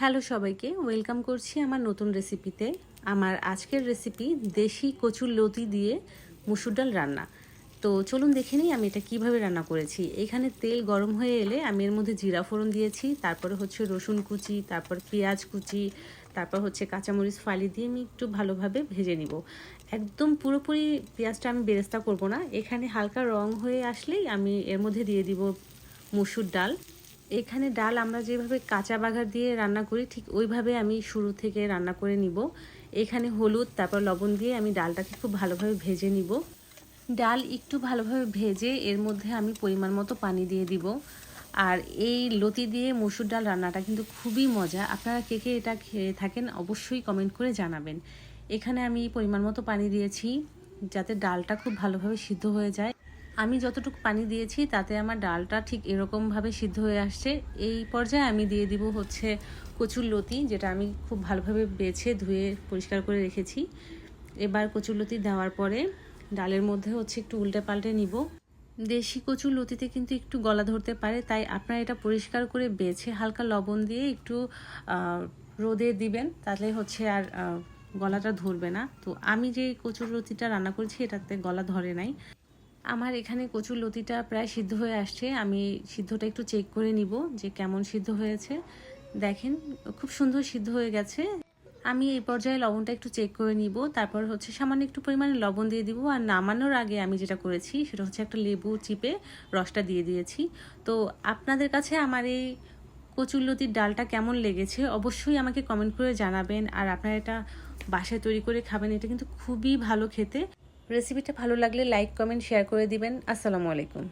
Hello সবাইকে, welcome করছি আমার নতুন রেসিপিতে। আমার আজকের রেসিপি দেশি কচুর লতি দিয়ে মুসুর ডাল রান্না। তো চলুন দেখে নিই আমি এটা কীভাবে রান্না করেছি। এখানে তেল গরম হয়ে এলে আমি এর মধ্যে জিরা ফোড়ন দিয়েছি, তারপরে হচ্ছে রসুন কুচি, তারপর পেঁয়াজ কুচি, তারপর হচ্ছে কাঁচামরিচ ফালি দিয়ে আমি একটু ভালোভাবে ভেজে নিব। একদম পুরোপুরি পেঁয়াজটা আমি বেরেস্তা করব না, এখানে হালকা রং হয়ে আসলেই আমি এর মধ্যে দিয়ে দিব মুসুর ডাল। এখানে ডাল আমরা যেভাবে কাঁচা বাঘার দিয়ে রান্না করি, ঠিক ওইভাবে আমি শুরু থেকে রান্না করে নিব। এখানে হলুদ, তারপর লবণ দিয়ে আমি ডালটাকে খুব ভালোভাবে ভেজে নিব। ডাল একটু ভালোভাবে ভেজে এর মধ্যে আমি পরিমাণ মতো পানি দিয়ে দিব। আর এই লতি দিয়ে মসুর ডাল রান্নাটা কিন্তু খুবই মজা। আপনারা কে কে এটা খেয়ে থাকেন অবশ্যই কমেন্ট করে জানাবেন। এখানে আমি পরিমাণ মতো পানি দিয়েছি যাতে ডালটা খুব ভালোভাবে সিদ্ধ হয়ে যায়। আমি যতটুকু পানি দিয়েছি, তাতে আমার ডালটা ঠিক এরকমভাবে সিদ্ধ হয়ে আসছে। এই পর্যায়ে আমি দিয়ে দিব হচ্ছে কচুর লতি, যেটা আমি খুব ভালোভাবে বেছে ধুয়ে পরিষ্কার করে রেখেছি। এবার কচুর লতি দেওয়ার পরে ডালের মধ্যে হচ্ছে একটু উল্টে পাল্টে নিব। দেশি কচুর লতিতে কিন্তু একটু গলা ধরতে পারে, তাই আপনারা এটা পরিষ্কার করে বেছে হালকা লবণ দিয়ে একটু রোদে দিবেন, তাহলে হচ্ছে আর গলাটা ধরবে না। তো আমি যে কচুর লতিটা রান্না করেছি, এটাতে গলা ধরে নাই। আমার এখানে কচুর লতিটা প্রায় সিদ্ধ হয়ে আসছে। আমি সিদ্ধটা একটু চেক করে নিব যে কেমন সিদ্ধ হয়েছে। দেখেন, খুব সুন্দর সিদ্ধ হয়ে গেছে। আমি এই পর্যায়ে লবণটা একটু চেক করে নিব। তারপর হচ্ছে সামান্য একটু পরিমাণে লবণ দিয়ে দিব। আর নামানোর আগে আমি যেটা করেছি, সেটা হচ্ছে একটা লেবু চিপে রসটা দিয়ে দিয়েছি। তো আপনাদের কাছে আমার এই কচুরলতির ডালটা কেমন লেগেছে, অবশ্যই আমাকে কমেন্ট করে জানাবেন। আর আপনারা এটা বাসায় তৈরি করে খাবেন, এটা কিন্তু খুবই ভালো খেতে। রেসিপিটা ভালো লাগলে লাইক কমেন্ট শেয়ার করে দিবেন। আসসালামু আলাইকুম।